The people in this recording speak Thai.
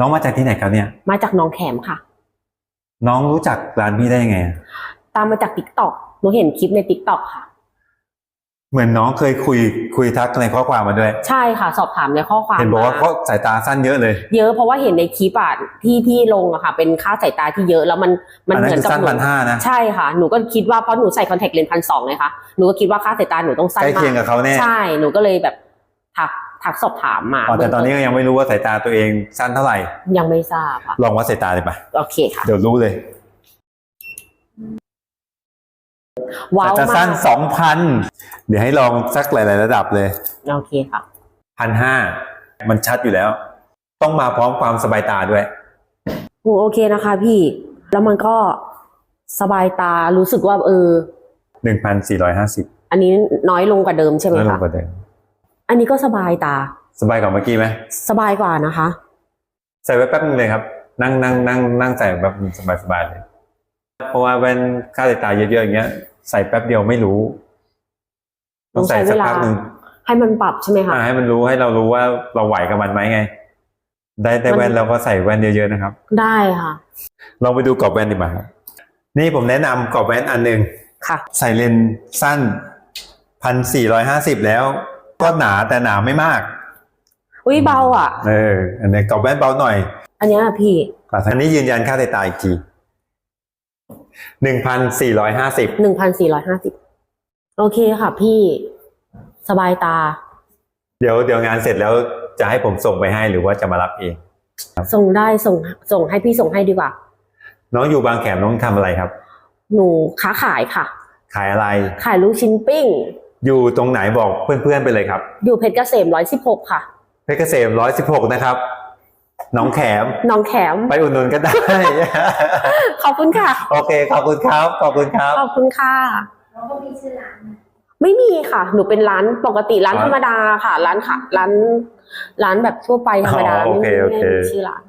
น้องมาจากที่ไหนครับเนี่ย มาจากหน้องแขมค่ะ น้องรู้จักร้านพี่ได้ยังไงอะตามมาจากติ๊กต็อกหนูเห็นคลิปในติ๊กต็อกค่ะ เหมือนน้องเคยคุยคุยทักในข้อความมาด้วย ใช่ค่ะ สอบถามในข้อความเห็นบอกว่ามาเขาสายตาสั้นเยอะเลย เยอะเพราะว่าเห็นในคลิปอะที่ที่ลงอะค่ะ เป็นค่าสายตาที่เยอะแล้วมันมันอันเหนั้นมือนคือกับสั้นหนูพันห้านะใช่ค่ะหนูก็คิดว่าเพราะหนูใส่คอนแทคเลนส์พันสองเลยค่ะหนูก็คิดว่าค่าสายตาหนูต้องสั้นใกล้มาเคียงกกับเขาแน่ ใช่หนูก็เลยแบบทัก ทักสอบถามมาอ๋อแต่ตอนนี้ก็ยังไม่รู้ว่าสายตาตัวเองสั้นเท่าไหร่ ยังไม่ทราบค่ะลองวัดสายตาเลยปะโอเคค่ะ เดี๋ยวรู้เลยว้าวแต่จะมาสั้นกสองพันเดี๋ยวให้ลองสักหลาย ๆ ระดับเลยโอเคค่ะพันห้ามันชัดอยู่แล้ว ต้องมาพร้อมความสบายตาด้วยโอ้โอเคนะคะ พี่ แล้วมันก็สบายตารู้สึกว่า เออหนึ่งพันสี่ร้อยห้าสิบอันนี้น้อยลงกว่าเดิมใช่ไหมแล้วลงคะกว่าเดิม อันนี้ก็สบายตา สบายกว่าเมื่อกี้ไหมสบายกว่านะคะ ใส่ไว้แป๊บนึงเลยครับ นั่งนั่งนั่งนั่งใส่แบบสบายสบายๆเลย เพราะว่าแว่นค่าสายตาเยอะๆอย่างเงี้ย ใส่แป๊บเดียวไม่รู้ ต้องใส่สักพักหนึ่งให้มันปรับใช่ไหมคะอ่าให้มันรู้ให้เรารู้ว่าเราไหวกับมันไหมไง ได้ได้มันแว่นเราก็ใส่แว่นเยอะๆนะครับ ได้ค่ะลองไปดูกรอบแว่นดีกว่าครับนี่ผมแนะนำกรอบแว่นอันหนึ่งค่ะ ใส่เลนส์สั้นพันสี่ร้อยห้าสิบแล้ว ก็หนาแต่หนาไม่มาก อุ้ยเบาอะ เออ อันนี้กรอบแว่นเบาหน่อย อันเนี้ยพี่อันนี้ยืนยันค่าสายตาอีกทีหนึ่งพันสี่ร้อยห้าสิบหนึ่งพันสี่ร้อยห้าสิบโอเคค่ะพี่สบายตา เดี๋ยวเดี๋ยวงานเสร็จแล้วจะให้ผมส่งไปให้หรือว่าจะมารับเอง ส่งได้ส่งส่งให้พี่ส่งให้ดีกว่า น้องอยู่บางแขมน้องทำอะไรครับ หนูค้าขายค่ะ ขายอะไร ขายลูกชิ้นปิ้ง อยู่ตรงไหนบอกเพื่อนๆไปเลยครับ อยู่เพชรเกษมร้อยสิบหกค่ะ เพชรเกษมร้อยสิบหกนะครับน้องแขมหน้องแขม ไปอุดหนุนก็ได้ ขอบคุณค่ะ โอเค ขอบคุณครับ ขอบคุณครับ ขอบคุณค่ะแล้วก็มีชื่อร้านไหมไม่มีค่ะ หนูเป็นร้านปกติร้านอ๋อธรรมดาค่ะ ร้านค่ะ ร้าน ร้านแบบทั่วไปธรรมดาอ๋อโอไม่เคไม่โอไม่เคมีชื่อร้าน